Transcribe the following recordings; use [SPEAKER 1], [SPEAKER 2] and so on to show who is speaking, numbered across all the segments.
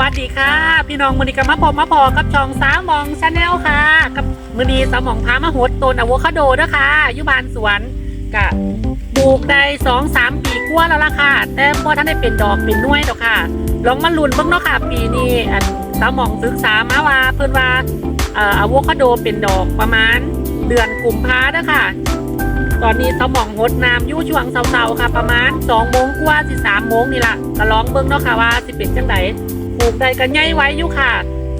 [SPEAKER 1] วัสดีค่ะ พี่น้องมือนีกับมาพอมาพอกับช่องสาวมองชาแนลค่ะ กับมือนีสาวมองพามาหดต้นอะโวคาโดด้วยค่ะยุบานสวนกะปลูกได้สองสามปีกว่าแล้วล่ะค่ะ แต่พอท่านได้เป็นดอกเป็นน่วยดอกค่ะ ลองมาลุ้นเบ้างเนาะค่ะ ปีนี้อันสาวมองศึกษามาว่าเพิ่นว่าอะโวคาโดเป็นดอกประมาณเดือนกุมภาเด้อค่ะตอนนี้สมองหดน้ำยู่ช่วงเสาๆค่ะ ประมาณ2โมงกว่าสิ3โมงนี่ละก็ลองเบิ่งเนาะค่ะว่าสิเป็นจังไดป ลูกได้กันใหญ่ไว้อยู่ค่ะ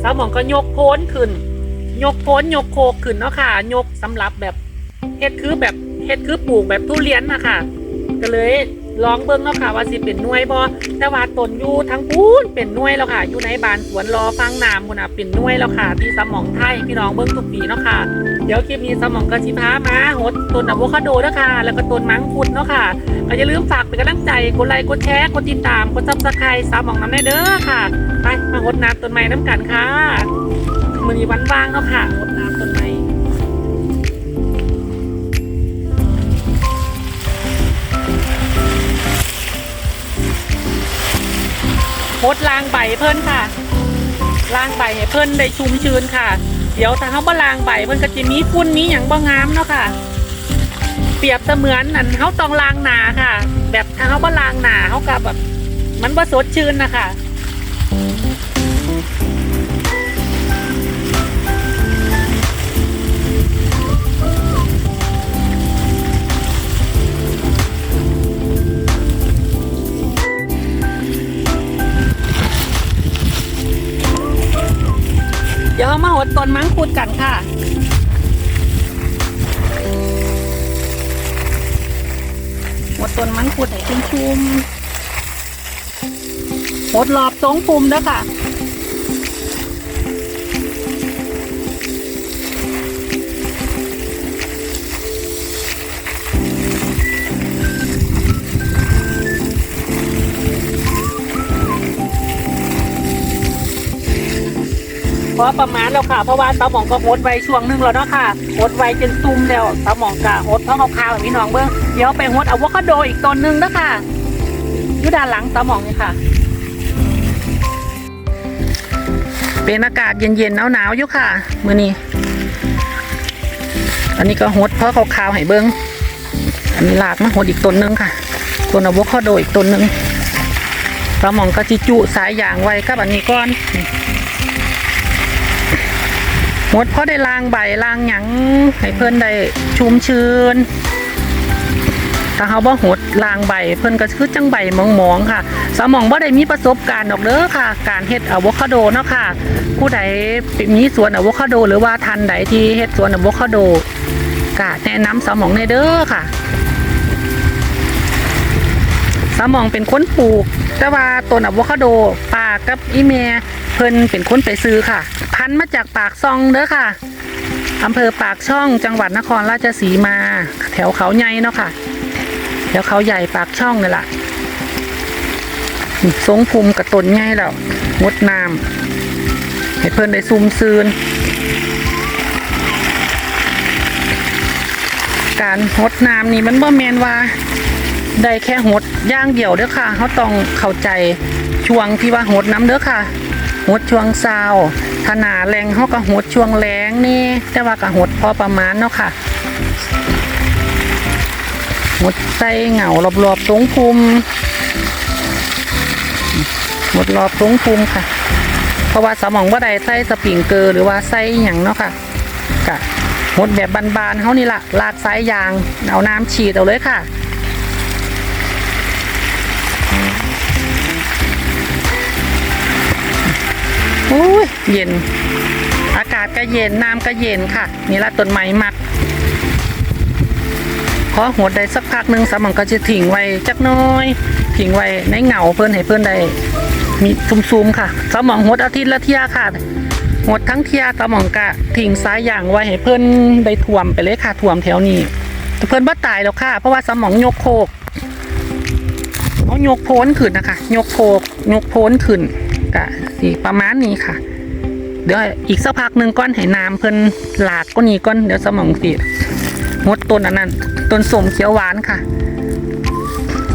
[SPEAKER 1] สมองก็ยกโพ้นขึ้น ยกโพ้นยกโคกขึ้นเนาะค่ะ ยกสำหรับแบบเฮ็ดคือแบบเฮ็ดคือปลูกแบบทุเรียนนะคะก็เลยลองเบิ่งเนาะค่ะว่าสิเป็นหน่วยบ่แต่ว่าตนอยู่ทั้งปูนเป็นหน่วยแล้วค่ะ อยู่ในบานสวนรอฟังน้ำพุ่นน่ะเป็นหน่วยแล้วค่ะ ที่สมองไทยพี่น้องเบิ่งทุกปีเนาะค่ะ เดี๋ยวคลิปนี้สมองกระชิพามาหดต้นอะโวคาโดด้วยค่ะ แล้วก็ต้นมังคุดเนาะค่ะก็อย่าลืมฝากเป็นกำลังใจ กดไลค์ กดแชร์ กดติดตาม กดซับสไครต์สมองน้ำได้เด้อค่ะ ไปมาหดน้ำต้นไม้น้ำกันค่ะมือนี้วันว่างเนาะค่ะหดน้ำต้นไม้หดล้างใบเพิ่นค่ะล้างใบให้เพิ่นได้ชุ่มชื้นค่ะ เดี๋ยวถ้าเขาบลางใบมันก็จะมีฝุ่นมีอย่างบางามเนาะค่ะ เปรียบเสมือนนั่นเขาต้องลางหนาค่ะ แบบถ้าเขาบลางหนาเขาก็แบบมันบ่สดชื่นนะคะ เดี๋ยวมาหดต้นมังคุดกันค่ะหดต้นมังคุดให้ชุ่มๆหมดรอบสองปุ่มเด้อค่ะ พราะประมาณแล้วค่ะ เพราะว่าสมองก็หดไว้ช่วงหนึงแล้วเนาะค่ะหดไว้จนซุ่มแล้วสมองกะหดท้องคาวๆแบบนี้น้องเบิ้งเดี๋ยวไปหดอะโวคาโดอีกต้นหนึงเด้อค่ะอยู่ด้านหลังสมองนี่ค่ะ เป็นอากาศเย็นๆหนาวๆอยู่ค่ะมื้อนี้อันนี้ก็หดเพราะเขาวให้เบิ้งอันนี้ลากมาหดอีกต้นหนึงค่ะต้นอะโวคาโดอีกต้นหนึงสมองก็จิจุสายยางไว้กับอันนี้ก่อนน หมดเพราะได้ลางใบลางหยังให้เพื่อนได้ชุ่มชื้นถ้าเขาบ่หดลางใบเพื่อนก็คือจังใบมองๆค่ะ สมองบ่ได้มีประสบการณ์ดอกเด้อค่ะ การเฮ็ดอะโวคาโดเนาะค่ะ ผู้ใดมีสวนอะโวคาโด หรือว่าทันใดที่เฮ็ดสวนอะโวคาโดก็แนะนำสมองในเด้อค่ะ สมองเป็นคนปลูก แต่ว่าต้นอะโวคาโดป้ากับอีเมเพิ่นเป็นคนไปซื้อค่ะ พันมาจากปากซองเด้อค่ะอำเภอปากช่องจังหวัดนครราชสีมา แถวเขาใหญ่เนาะค่ะ แถวเขาใหญ่ปากช่องนี่แหละทรงภูมิกับต้นใหญ่แล้วงดน้ำให้เพิ่นได้ซุ่มซืนการหดน้ำนี่มันบ่แมนว่า ได้แค่หดย่างเดี่ยวเด้อค่ะเขาต้องเข้าใจช่วงที่ว่าหดน้ำเด้อค่ะหดช่วงเศร้าถนาแรงเขาก็หดช่วงแรงนี่แต่ว่าก็หดพอประมาณเนาะค่ะหดใส่เหงารอบๆตรงภูมิหดรอบตรงภูมิค่ะ เพราะว่าสมองว่าใดใส่สปริงเกอร์หรือว่าใส่หยังเนาะค่ะกะหดแบบบานๆเขานี่ละลากสายยางเอาน้ำฉีดเอาเลยค่ะ เย็น อากาศก็เย็นน้ำก็เย็นค่ะ นี่ละต้นไม้มักพอหดได้สักพักหนึ่งสมองก็จะทิ้งไว้จักน้อยทิ้งไว้ในเหงาเพื่อนให้เพื่อนได้มีซุ่มๆค่ะสมองหดอาทิตย์ละเทียค่ะหดทั้งเทียสมองกะทิ้งสายอย่างไว้ให้เพื่อนได้ท่วมไปเลยค่ะท่วมแถวนี้แต่เพื่อนบ่ตายแล้วค่ะ เพราะว่าสมองยกโคกเอายกโพ้นขึ้นนะคะ ยกโคกยกโพ้นขึ้นกะสีประมาณนี้ค่ะ เดี๋ยวอีกสักพักหนึ่งก้อนให้น้ำเพิ่นหลากก็นี้ก้อนเดี๋ยวสมองสีมดต้นอันนั้นต้นสมเขียวหวานค่ะ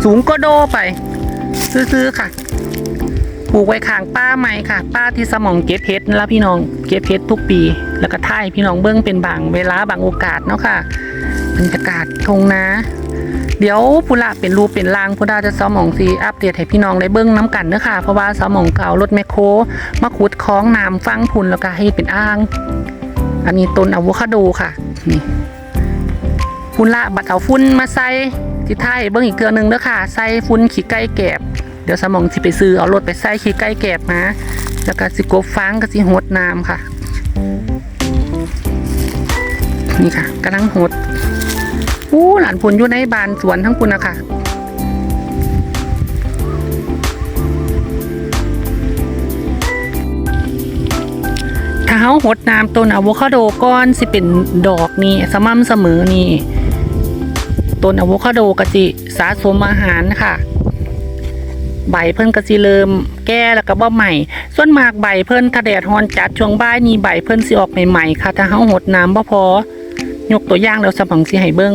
[SPEAKER 1] สูงก็โดไปซื้อๆค่ะปลูกไว้ข้างป้าใหม่ค่ะ ป้าที่สมองเก็บเพชรนั่นละพี่น้องเก็บเพชรทุกปี แล้วก็ท่ายพี่น้องเบิ้องเป็นบางเวลาบางโอกาสเนาะค่ะบรรยากาศทงนา เดี๋ยวพุละเป็นรูปเป็นรางพุดาจะสมองสีอัปเดตให้พี่น้องได้เบิ้งน้ำกันเด้อค่ะ เพราะว่าสมองเก่ารถแมคโครมาขุดคล้องน้ำฟังพุนแล้วก็ให้เป็นอ่าง อันนี้ต้นอะโวคาโดค่ะนี่พุนละบัดเอาฟุ้นมาใส่ที่ท้ายเบิ้งอีกเกลือหนึงเด้อค่ะใส่ฟุ้นขี้ไก่แกบเดี๋ยวสมองสิไปซื้อเอารถไปใส่ขี้ไก่แกบมาแล้วก็สิกบฟางก็สิหดน้ำค่ะ นี่ค่ะกำลังหด อู้หลานพุนอยู่ในบานสวนทั้งคุณนะคะถ้าเฮาหดน้ำต้นอะโวคาโดก้อนสิเป็นดอกนี่สม่ำเสมอนี่ต้นอะโวคาโดก็สิสะสมอาหารค่ะ ใบเพิ่นก็สิเริ่มแก่แล้วก็บ่ใหม่ ส่วนมากใบเพิ่นถ้าแดดร้อนจัดช่วงบ่ายนี่ใบเพิ่นสิออกใหม่ๆค่ะ ถ้าเฮาหดน้ำบ่พอยกตัวอย่างแล้วสมองสิให้เบิ่ง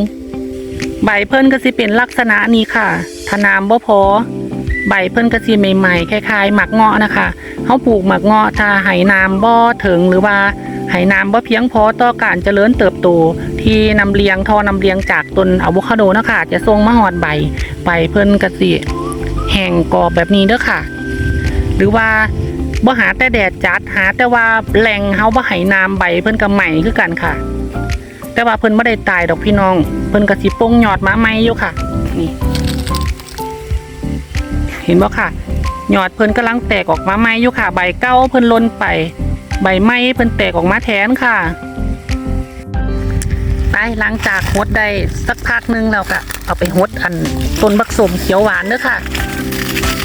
[SPEAKER 1] ใบเพิ่นก็สิเป็นลักษณะนี้ค่ะถนามบ่พอ ใบเพิ่นก็สิใหม่ๆคล้ายๆหมักเงาะนะคะเฮาปลูกหมักเงาะถ้าให้น้ำบ่ถึงหรือว่าให้น้ำบ่เพียงพอต่อการเจริญเติบโต ที่นำเลี้ยงทอนำเลี้ยงจากต้นอะโวคาโดนะคะจะส่งมาฮอดใบใบเพิ่นก็สิแห้งกรอบแบบนี้เด้อค่ะ หรือว่าบ่หาแต่แดดจัดหาแต่ว่าแหล่งเฮาบ่ให้น้ำใบเพิ่นก็ใหม่คือกันค่ะ แต่ว่าเพิ่นไม่ได้ตายดอกพี่น้อง เพิ่นก็สิโป่งยอดมาใหม่อยู่ค่ะ นี่ เห็นบ่ค่ะยอดเพิ่นกำลังแตกออกมาใหม่อยู่ค่ะ ใบเก้าเพิ่นล่นไป ใบไม้เพิ่นแตกออกมาแทนค่ะไปหลังจากหดได้สักพักหนึงแล้วก็เอาไปหดอันต้นบักสมเขียวหวานเด้อค่ะ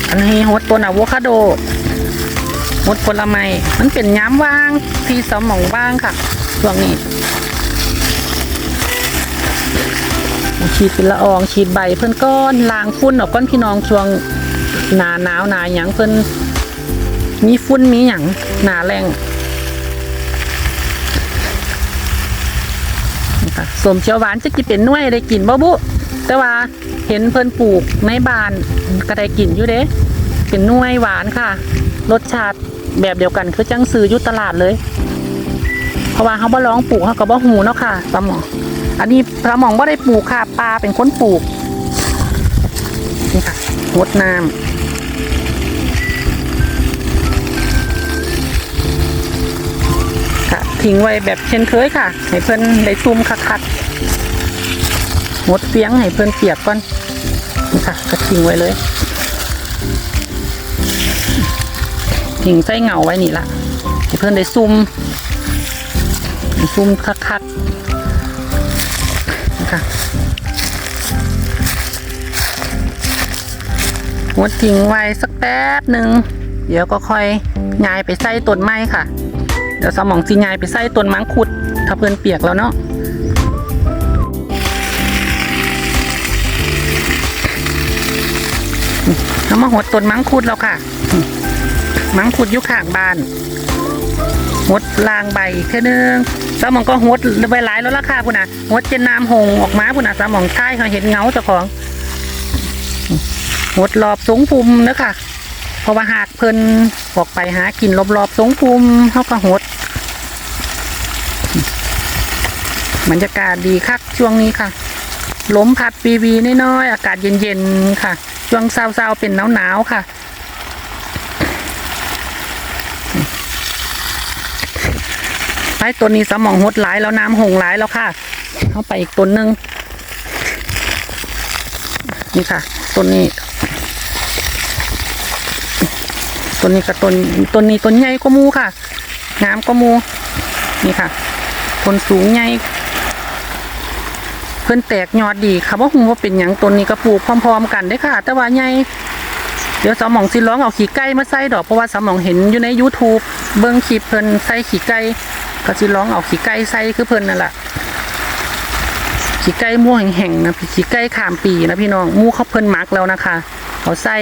[SPEAKER 1] อันนี้หดต้นอะโวคาโดหดผลไม้มันเป็นย้ำว่างที่สมองว่างค่ะช่วงนี้ ฉีดเป็นละอองฉีดใบเพิ่นก้อนล้างฝุ่นออกก้อนพี่น้องช่วงหนาหนาวหนาหยังเพิ่นมีฝุ่นมีหยังหนาแรงนะคะสมเชียวหวานจะกินเป็นน่วยได้กินบ่บุ แต่ว่าเห็นเพิ่นปลูกในบ้านก็ได้กินอยู่เด้เป็นน่วยหวานค่ะ รสชาติแบบเดียวกันคือจังซื้อยู่ตลาดเลย เพราะว่าเขาบ่ร้องปลูกเขาก็บ่หูเนาะค่ะสมอ อันนี้ปลาหมองบ่ได้ปลูกค่ะปลาเป็นคนปลูกนี่ค่ะงดน้ำค่ะทิ้งไว้แบบเช่นเคยค่ะ ให้เพิ่อนได้ซุ่มคักๆงดเสียงให้เพิ่อนเปียกก่อนนี่ค่ะก็ทิ้งไว้เลยทิ้งใส่เหงาไว้นี่ละให้เพิ่อนได้ซุ่มซุ่มคักๆ ค่ะงดทิ้งไว้สักแป๊บหนึ่งเดี๋ยวก็ค่อยย้ายไปใส่ต้นไม้ค่ะ เดี๋ยวสมองจีย้ายไปใส่ต้นมังคุด ถ้าเพื่อนเปียกแล้วเนาะเอามาหดต้นมังคุดแล้วค่ะ มังคุดยู่ข้างบ้าน หดลางใบแค่นึงสมองก็หดไว้หลายแล้วราคาพุ่นน่ะหดเจนน้ำหงออกมาพุ่นน่ะสมองใช่เขาเห็นเงาเจ้าของหดรอบสูงภูมินะค่ะเพราะว่าหากเพิ่นออกไปหากินรอบๆสูงภูมิเขาก็หดบรรยากาศดีคักช่วงนี้ค่ะลมพัดวีวีน้อยๆอากาศเย็นๆค่ะ ช่วงเช้าๆเป็นหนาวๆค่ะ ไปตัวนี้สมองหดหลายแล้วน้ำหงหลายแล้วค่ะ เข้าไปอีกตัวหนึ่งนี่ค่ะตัวนี้ตัวนี้กับต้นตัวนี้ต้นใหญ่ก็มูค่ะงามก็มูนี่ค่ะต้นสูงใหญ่เพื่อนแตกยอดดีค่ะว่าหงว่าเป็นอย่างต้นนี้ก็ปลูกพร้อม ๆ กันได้ค่ะ แต่ว่าใหญ่เดี๋ยวสมองสิร้องเอาขี้ไก่มาใส่ดอกเพราะว่าสมองเห็นอยู่ใน YouTube เบิ้งคลิปเพิ่นใส่ขี้ไก่ ก็สิร้องเอาขี้ไก่ใส่คือเพิ่นนั่นแหละขี้ไก่ม่วงแห้งๆนะขี้ไก่ขามปีนะพี่น้องมู่เขาเพิ่นมักแล้วนะคะเขาใส่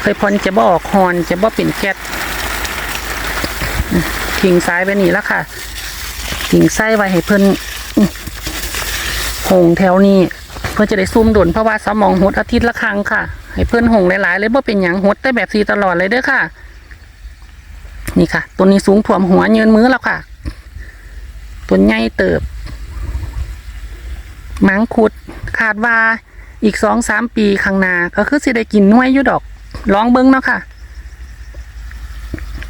[SPEAKER 1] เคยพอนจะบ่ออกฮอนจะบ่เป็นแก๊สทิ้งซ้ายไปนี่แล้วค่ะทิ้งไส้ไว้ให้เพิ่นหงแถวนี้เพิ่นพื่อจะได้ซุ่มดุนเพราะว่าสมองหดอาทิตย์ละครั้งค่ะ ให้เพื่อนหงหลายๆเลยบ่เป็นหยังหดได้แบบสีตลอดเลยเด้อค่ะ นี่ค่ะ ตัวนี้สูงถ่วมหัวเยินมือแล้วค่ะ ตัวใหญ่เติบมังคุดคาดว่าอีกสองสามปีข้างหน้าก็คือสิได้กินน่วยอยู่ดอกลองเบิ้งเนาะค่ะ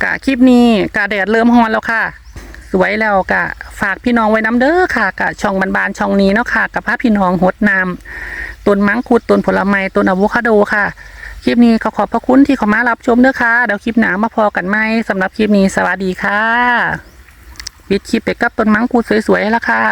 [SPEAKER 1] กะคลิปนี้กะแดดเริ่มฮอนแล้วค่ะ สวยแล้วกะฝากพี่น้องไว้น้ำเด้อค่ะกะช่องบานๆช่องนี้เนาะค่ะกับพาพี่น้องหดน้ำต้นมังคุดต้นผลไม้ต้นอะโวคาโดค่ะ คลิปนี้ขอขอบพระคุณที่เข้ามารับชมเด้อค่ะเดี๋ยวคลิปหนามาพอกันไหมสำหรับคลิปนี้สวัสดีค่ะวิดคลิปไปกับต้นมังคุดสวยๆแล้วค่ะ